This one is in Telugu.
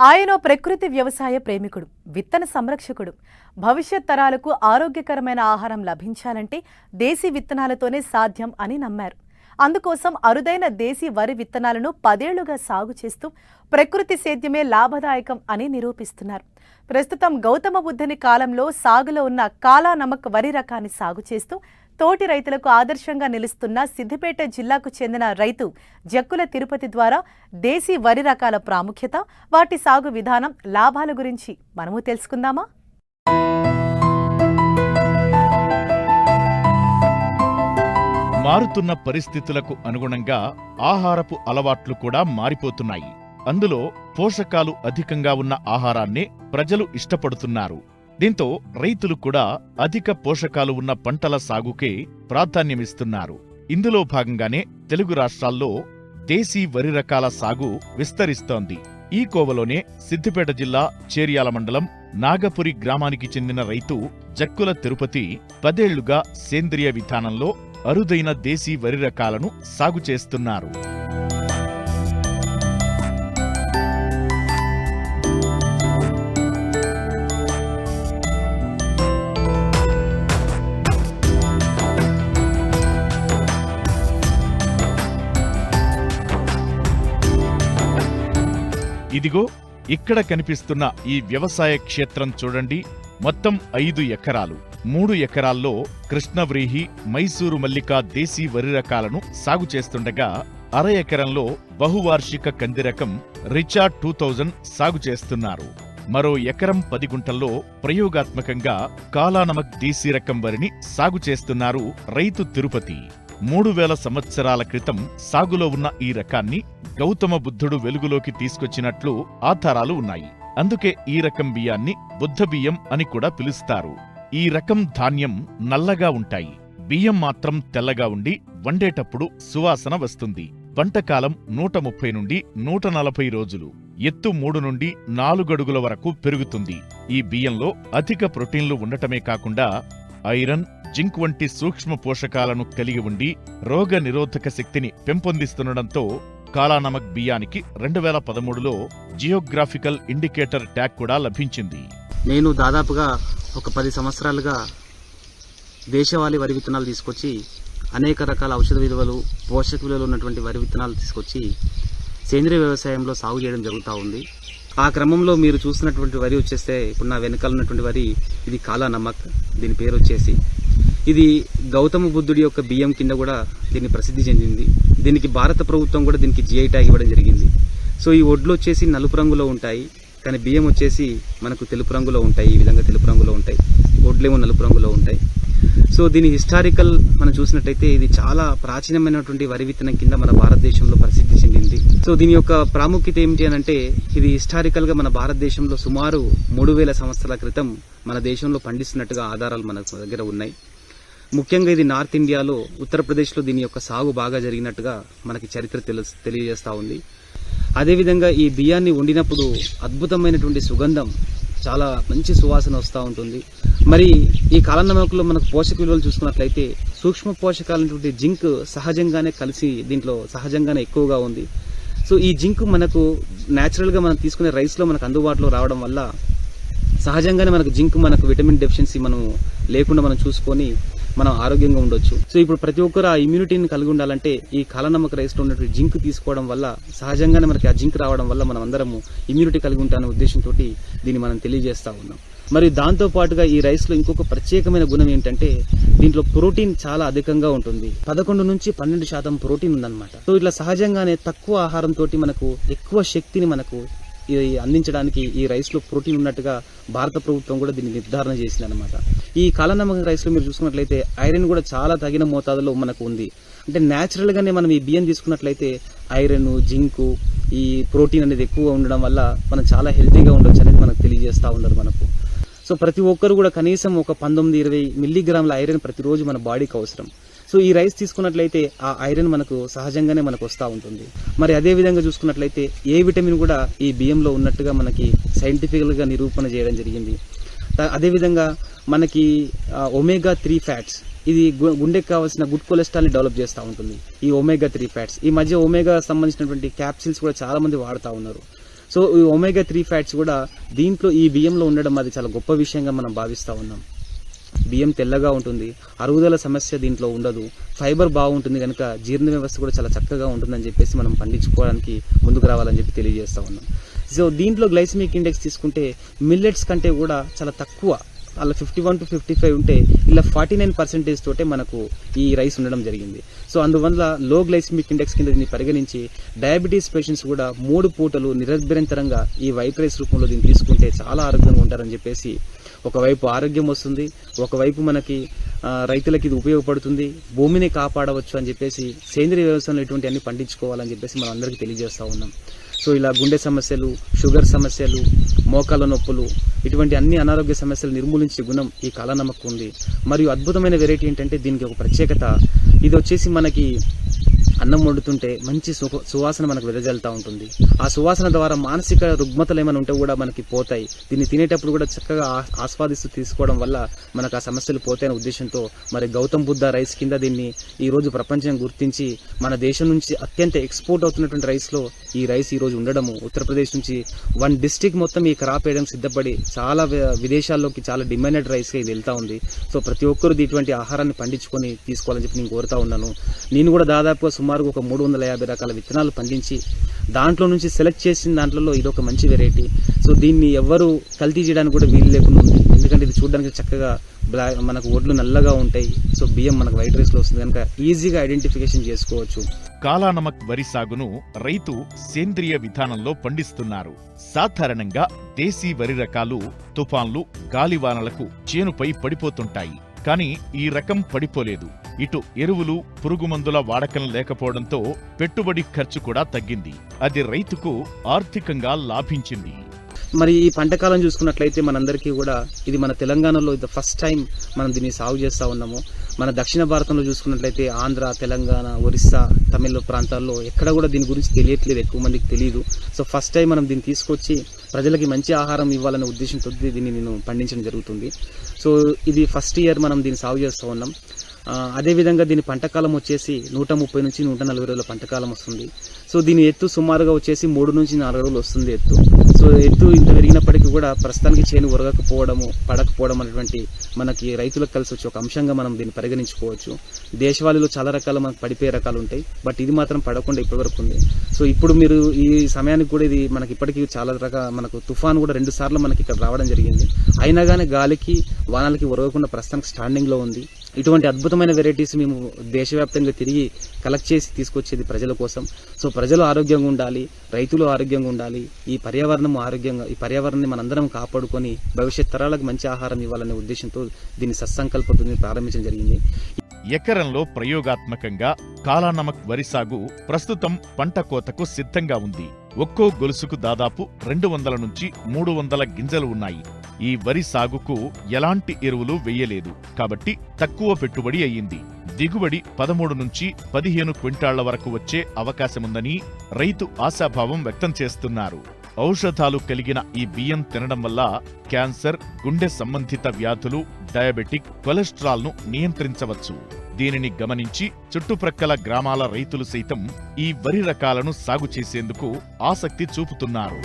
ఆయన ప్రకృతి వ్యవసాయ ప్రేమికుడు విత్తన సంరక్షకుడు. భవిష్యత్ తరాలకు ఆరోగ్యకరమైన ఆహారం లభించాలంటే దేశీ విత్తనాలతోనే సాధ్యం అని నమ్మారు. అందుకోసం అరుదైన దేశీ వరి విత్తనాలను పదేళ్ళుగా సాగు చేస్తూ ప్రకృతి సేద్యమే లాభదాయకం అని నిరూపిస్తున్నారు. ప్రస్తుతం గౌతమ బుద్ధుని కాలంలో సాగులో ఉన్న కాలానమక్ వరి రకాన్ని సాగు చేస్తూ తోటి రైతులకు ఆదర్శంగా నిలుస్తున్న సిద్దిపేట జిల్లాకు చెందిన రైతు జక్కుల తిరుపతి ద్వారా దేశీ వరి రకాల ప్రాముఖ్యత వాటి సాగు విధానం లాభాల గురించి మనము తెలుసుకుందామా? మారుతున్న పరిస్థితులకు అనుగుణంగా ఆహారపు అలవాట్లు కూడా మారిపోతున్నాయి. అందులో పోషకాలు అధికంగా ఉన్న ఆహారాన్నే ప్రజలు ఇష్టపడుతున్నారు. దీంతో రైతులు కూడా అధిక పోషకాలు ఉన్న పంటల సాగుకే ప్రాధాన్యమిస్తున్నారు. ఇందులో భాగంగానే తెలుగు రాష్ట్రాల్లో దేశీ వరి రకాల సాగు విస్తరిస్తోంది. ఈ కోవలోనే సిద్దిపేట జిల్లా చేర్యాల మండలం నాగపురి గ్రామానికి చెందిన రైతు జక్కుల తిరుపతి పదేళ్ళుగా సేంద్రియ విధానంలో అరుదైన దేశీ వరి రకాలను సాగు చేస్తున్నారు. ఇదిగో ఇక్కడ కనిపిస్తున్న ఈ వ్యవసాయ క్షేత్రం చూడండి. మొత్తం ఐదు ఎకరాలు. మూడు ఎకరాల్లో కృష్ణవ్రీహి మైసూరు మల్లిక దేశీ వరి రకాలను సాగు చేస్తుండగా అర ఎకరంలో బహువార్షిక కంది రకం రిచా టూ థౌజండ్ సాగు చేస్తున్నారు. మరో ఎకరం పది గుంటల్లో ప్రయోగాత్మకంగా కాలానమక్ దేశీ రకం వరిని సాగు చేస్తున్నారు రైతు తిరుపతి. మూడు వేల సంవత్సరాల క్రితం సాగులో ఉన్న ఈ రకాన్ని గౌతమ బుద్ధుడు వెలుగులోకి తీసుకొచ్చినట్లు ఆధారాలు ఉన్నాయి. అందుకే ఈ రకం బియ్యాన్ని బుద్ధ బియ్యం అని కూడా పిలుస్తారు. ఈ రకం ధాన్యం నల్లగా ఉంటాయి. బియ్యం మాత్రం తెల్లగా ఉండి వండేటప్పుడు సువాసన వస్తుంది. వంటకాలం నూట ముప్పై నుండి నూట నలభై రోజులు. ఎత్తు మూడు నుండి నాలుగడుగుల వరకు పెరుగుతుంది. ఈ బియ్యంలో అధిక ప్రోటీన్లు ఉండటమే కాకుండా ఐరన్ జింక్ వంటి సూక్ష్మ పోషకాలను కలిగి ఉండి రోగ నిరోధక శక్తిని పెంపొందిస్తుండటంతో కాలానమక్ బియ్యానికి రెండు వేల పదమూడులో జియోగ్రాఫికల్ ఇండికేటర్ ట్యాగ్ కూడా లభించింది. నేను దాదాపుగా ఒక పది సంవత్సరాలుగా దేశవాళీ వరి విత్తనాలు తీసుకొచ్చి అనేక రకాల ఔషధ విలువలు పోషక విలువలు ఉన్నటువంటి వరి విత్తనాలు తీసుకొచ్చి సేంద్రియ వ్యవసాయంలో సాగు చేయడం జరుగుతూ ఉంది. ఆ క్రమంలో మీరు చూస్తున్నటువంటి వరి వచ్చేస్తే ఇప్పుడు నా వెనకాల ఉన్నటువంటి వరి ఇది కాలా నమక్ దీని పేరు వచ్చేసి. ఇది గౌతమ బుద్ధుడి యొక్క బియ్యం కింద కూడా దీన్ని ప్రసిద్ధి చెందింది. దీనికి భారత ప్రభుత్వం కూడా దీనికి జిఐ ట్యాగ్ ఇవ్వడం జరిగింది. సో ఈ ఒడ్లు వచ్చేసి నలుపు రంగులో ఉంటాయి. కానీ బియ్యం వచ్చేసి మనకు తెలుపు రంగులో ఉంటాయి. ఈ విధంగా తెలుపు రంగులో ఉంటాయి. ఒడ్లేమో నలుపు రంగులో ఉంటాయి. సో దీని హిస్టారికల్ మనం చూసినట్టయితే ఇది చాలా ప్రాచీనమైనటువంటి వరి విత్తనం కింద మన భారతదేశంలో ప్రసిద్ధి చెందింది. సో దీని యొక్క ప్రాముఖ్యత ఏమిటి అని అంటే ఇది హిస్టారికల్గా మన భారతదేశంలో సుమారు మూడు వేల సంవత్సరాల క్రితం మన దేశంలో పండిస్తున్నట్టుగా ఆధారాలు మన దగ్గర ఉన్నాయి. ముఖ్యంగా ఇది నార్త్ ఇండియాలో ఉత్తరప్రదేశ్లో దీని యొక్క సాగు బాగా జరిగినట్టుగా మనకి చరిత్ర తెలుసు తెలియజేస్తూ ఉంది. అదేవిధంగా ఈ బియ్యాన్ని వండినప్పుడు అద్భుతమైనటువంటి సుగంధం చాలా మంచి సువాసన వస్తూ ఉంటుంది. మరి ఈ కాలనమకులో మనకు పోషక విలువలు చూసుకున్నట్లయితే సూక్ష్మ పోషకాలైనటువంటి జింక్ సహజంగానే కలిసి దీంట్లో సహజంగానే ఎక్కువగా ఉంది. సో ఈ జింక్ మనకు న్యాచురల్గా మనం తీసుకునే రైస్లో మనకు అందుబాటులో రావడం వల్ల సహజంగానే మనకు జింక్ మనకు విటమిన్ డెఫిషియన్సీ మనం లేకుండా మనం చూసుకొని మనం ఆరోగ్యంగా ఉండొచ్చు. సో ఇప్పుడు ప్రతి ఒక్కరు ఆ ఇమ్యూనిటీని కలిగి ఉండాలంటే ఈ కాలనమ్మక రైస్లో ఉన్నటువంటి జింక్ తీసుకోవడం వల్ల సహజంగానే మనకి ఆ జింక్ రావడం వల్ల మనం అందరము ఇమ్యూనిటీ కలిగి ఉంటామనే ఉద్దేశంతో దీన్ని మనం తెలియజేస్తూ ఉన్నాం. మరి దాంతోపాటుగా ఈ రైస్లో ఇంకొక ప్రత్యేకమైన గుణం ఏంటంటే దీంట్లో ప్రోటీన్ చాలా అధికంగా ఉంటుంది. పదకొండు నుంచి పన్నెండు శాతం ప్రోటీన్ ఉందన్నమాట. సో ఇట్లా సహజంగానే తక్కువ ఆహారంతో మనకు ఎక్కువ శక్తిని మనకు అందించడానికి ఈ రైస్లో ప్రోటీన్ ఉన్నట్టుగా భారత ప్రభుత్వం కూడా దీన్ని నిర్ధారణ చేసింది అనమాట ఈ కాలనమ్మక రైస్లో మీరు చూసుకున్నట్లయితే ఐరన్ కూడా చాలా తగిన మోతాదులో మనకు ఉంది. అంటే న్యాచురల్గానే మనం ఈ బియ్యం తీసుకున్నట్లయితే ఐరన్ జింకు ఈ ప్రోటీన్ అనేది ఎక్కువ ఉండడం వల్ల మనం చాలా హెల్తీగా ఉండొచ్చు అనేది మనకు తెలియజేస్తూ ఉన్నారు మనకు. సో ప్రతి ఒక్కరు కూడా కనీసం ఒక పంతొమ్మిది ఇరవై మిల్లీగ్రాముల ఐరన్ ప్రతిరోజు మన బాడీకి అవసరం. సో ఈ రైస్ తీసుకున్నట్లయితే ఆ ఐరన్ మనకు సహజంగానే మనకు వస్తూ ఉంటుంది. మరి అదే విధంగా చూసుకున్నట్లయితే ఏ విటమిన్ కూడా ఈ బియ్యంలో ఉన్నట్టుగా మనకి సైంటిఫికల్గా నిరూపణ చేయడం జరిగింది. అదేవిధంగా మనకి ఒమేగా త్రీ ఫ్యాట్స్ ఇది గుండెకి కావాల్సిన గుడ్ కొలెస్ట్రాల్ని డెవలప్ చేస్తూ ఉంటుంది. ఈ ఒమేగా త్రీ ఫ్యాట్స్ ఈ మధ్య ఒమేగా సంబంధించినటువంటి క్యాప్సిల్స్ కూడా చాలామంది వాడుతూ ఉన్నారు. సో ఈ ఒమేగా త్రీ ఫ్యాట్స్ కూడా దీంట్లో ఈ బియ్యంలో ఉండడం అది చాలా గొప్ప విషయంగా మనం భావిస్తూ ఉన్నాం. బియ్యం తెల్లగా ఉంటుంది. అరుగుదల సమస్య దీంట్లో ఉండదు. ఫైబర్ బాగుంటుంది కనుక జీర్ణ వ్యవస్థ కూడా చాలా చక్కగా ఉంటుందని చెప్పేసి మనం పండించుకోవడానికి ముందుకు రావాలని చెప్పి తెలియజేస్తూ ఉన్నాం. సో దీంట్లో గ్లైసమిక్ ఇండెక్స్ తీసుకుంటే మిల్లెట్స్ కంటే కూడా చాలా తక్కువ. అలా fifty one to fifty five ఉంటే ఇలా ఫార్టీ నైన్ పర్సెంటేజ్ తోటే మనకు ఈ రైస్ ఉండడం జరిగింది. సో అందువల్ల లో గ్లైసిమిక్ ఇండెక్స్ కింద దీన్ని పరిగణించి డయాబెటీస్ పేషెంట్స్ కూడా మూడు పూటలు నిరభ్యంతరంగా ఈ వైట్ రైస్ రూపంలో దీన్ని తీసుకుంటే చాలా ఆరోగ్యంగా ఉంటారని చెప్పేసి ఒకవైపు ఆరోగ్యం వస్తుంది ఒకవైపు మనకి రైతులకి ఇది ఉపయోగపడుతుంది భూమిని కాపాడవచ్చు అని చెప్పేసి సేంద్రియ వ్యవసాయంలో ఇటువంటి అన్ని పండించుకోవాలని చెప్పేసి మనం అందరికీ తెలియజేస్తూ ఉన్నాం. సో ఇలా గుండె సమస్యలు షుగర్ సమస్యలు మోకాల నొప్పులు ఇటువంటి అన్ని అనారోగ్య సమస్యలు నిర్మూలించే గుణం ఈ కాలనమ్మకు ఉంది. మరియు అద్భుతమైన వెరైటీ ఏంటంటే దీనికి ఒక ప్రత్యేకత. ఇది వచ్చేసి మనకి అన్నం వండుతుంటే మంచి సుఖ సువాసన మనకు వెదజల్లుతూ ఉంటుంది. ఆ సువాసన ద్వారా మానసిక రుగ్మతలు ఏమైనా ఉంటే కూడా మనకి పోతాయి. దీన్ని తినేటప్పుడు కూడా చక్కగా ఆ- ఆస్వాదిస్తూ తీసుకోవడం వల్ల మనకు ఆ సమస్యలు పోతాయనే ఉద్దేశంతో మరి గౌతమ్ బుద్ధ రైస్ కింద దీన్ని ఈరోజు ప్రపంచం గుర్తించి మన దేశం నుంచి అత్యంత ఎక్స్పోర్ట్ అవుతున్నటువంటి రైస్లో ఈ రైస్ ఈరోజు ఉండడము ఉత్తరప్రదేశ్ నుంచి వన్ డిస్టిక్ మొత్తం ఈ క్రాప్ వేయడం సిద్ధపడి చాలా విదేశాల్లోకి చాలా డిమాండెడ్ రైస్గా ఇది వెళ్తూ ఉంది. సో ప్రతి ఒక్కరు ఇటువంటి ఆహారాన్ని పండించుకొని తీసుకోవాలని చెప్పి నేను కోరుతా ఉన్నాను. నేను కూడా దాదాపుగా సుమారుగా ఒక మూడు వందల యాభై రకాల విత్తనాలు పండించి దాంట్లో నుంచి సెలెక్ట్ చేసిన దాంట్లో ఇది ఒక మంచి వెరైటీ సో దీన్ని ఎవ్వరు కల్తీ చేయడానికి కూడా వీలు లేకుండా ఉంది. ఎందుకంటే ఇది చూడడానికి చక్కగా బ్లాక్ మనకు ఒడ్లు నల్లగా ఉంటాయి. సో బియ్యం మనకు వైట్ రైస్లో వస్తుంది కనుక ఈజీగా ఐడెంటిఫికేషన్ చేసుకోవచ్చు. కాలానమక్ వరి సాగును రైతు సేంద్రియ విధానంలో పండిస్తున్నారు. సాధారణంగా దేశీ వరి రకాలు తుఫాన్లు గాలివానలకు చేనుపై పడిపోతుంటాయి. కానీ ఈ రకం పడిపోలేదు. ఇటు ఎరువులు పురుగుమందుల వాడకం లేకపోవడంతో పెట్టుబడి ఖర్చు కూడా తగ్గింది. అది రైతుకు ఆర్థికంగా లాభించింది. మరి ఈ పంటకాలం చూసుకున్నట్లయితే మనందరికీ కూడా ఇది మన తెలంగాణలో ఇది ఫస్ట్ టైం మనం దీన్ని సాగు చేస్తూ ఉన్నాము. మన దక్షిణ భారతంలో చూసుకున్నట్లయితే ఆంధ్ర తెలంగాణ ఒరిస్సా తమిళ ప్రాంతాల్లో ఎక్కడ కూడా దీని గురించి తెలియట్లేదు ఎక్కువ మందికి తెలియదు సో ఫస్ట్ టైం మనం దీన్ని తీసుకొచ్చి ప్రజలకి మంచి ఆహారం ఇవ్వాలనే ఉద్దేశంతో దీన్ని నేను పండించడం జరుగుతుంది. సో ఇది ఫస్ట్ ఇయర్ మనం దీన్ని సాగు చేస్తూ ఉన్నాం. అదేవిధంగా దీని పంటకాలం వచ్చేసి నూట ముప్పై నుంచి నూట నలభై రోజుల పంటకాలం వస్తుంది. సో దీని ఎత్తు సుమారుగా వచ్చేసి మూడు నుంచి నాలుగు రోజులు వస్తుంది ఎత్తు. సో ఎత్తు ఇంత పెరిగినప్పటికీ కూడా ప్రస్తుతానికి చేను ఉరగకపోవడము పడకపోవడం అనేటువంటి మనకి రైతులకు కలిసి వచ్చే ఒక అంశంగా మనం దీన్ని పరిగణించుకోవచ్చు. దేశవాళీలో చాలా రకాల మనకు పడిపోయే రకాలు ఉంటాయి. బట్ ఇది మాత్రం పడకుండా ఇప్పటివరకు ఉంది. సో ఇప్పుడు మీరు ఈ సమయానికి కూడా ఇది మనకి ఇప్పటికీ చాలా రకాల మనకు తుఫాన్ కూడా రెండు సార్లు మనకి ఇక్కడ రావడం జరిగింది. అయినా కానీ గాలికి వానలకి ఉరగకుండా ప్రస్తుతానికి స్టాండింగ్లో ఉంది. ఇటువంటి అద్భుతమైన వెరైటీస్ మేము దేశవ్యాప్తంగా తిరిగి కలెక్ట్ చేసి తీసుకొచ్చేది ప్రజల కోసం. సో ప్రజలు ఆరోగ్యంగా ఉండాలి రైతులు ఆరోగ్యంగా ఉండాలి ఈ పర్యావరణం ఆరోగ్యంగా ఈ పర్యావరణాన్ని మనందరం కాపాడుకొని భవిష్యత్ తరాలకు మంచి ఆహారం ఇవ్వాలనే ఉద్దేశంతో దీన్ని సత్సంకల్పంతో ప్రారంభించడం జరిగింది. ఎకరంలో ప్రయోగాత్మకంగా కాలానమక్ వరి సాగు ప్రస్తుతం పంట కోతకు సిద్ధంగా ఉంది. ఒక్కో గొలుసుకు దాదాపు రెండు వందల నుంచి మూడు వందల గింజలు ఉన్నాయి. ఈ వరి సాగుకు ఎలాంటి ఎరువులు వెయ్యలేదు కాబట్టి తక్కువ పెట్టుబడి అయ్యింది. దిగుబడి పదమూడు నుంచి పదిహేను క్వింటాళ్ళ వరకు వచ్చే అవకాశముందని రైతు ఆశాభావం వ్యక్తం చేస్తున్నారు. ఔషధాలు కలిగిన ఈ బియ్యం తినడం వల్ల క్యాన్సర్ గుండె సంబంధిత వ్యాధులు డయాబెటిక్ కొలెస్ట్రాల్ను నియంత్రించవచ్చు. దీనిని గమనించి చుట్టుప్రక్కల గ్రామాల రైతులు సైతం ఈ వరి రకాలను సాగు చేసేందుకు ఆసక్తి చూపుతున్నారు.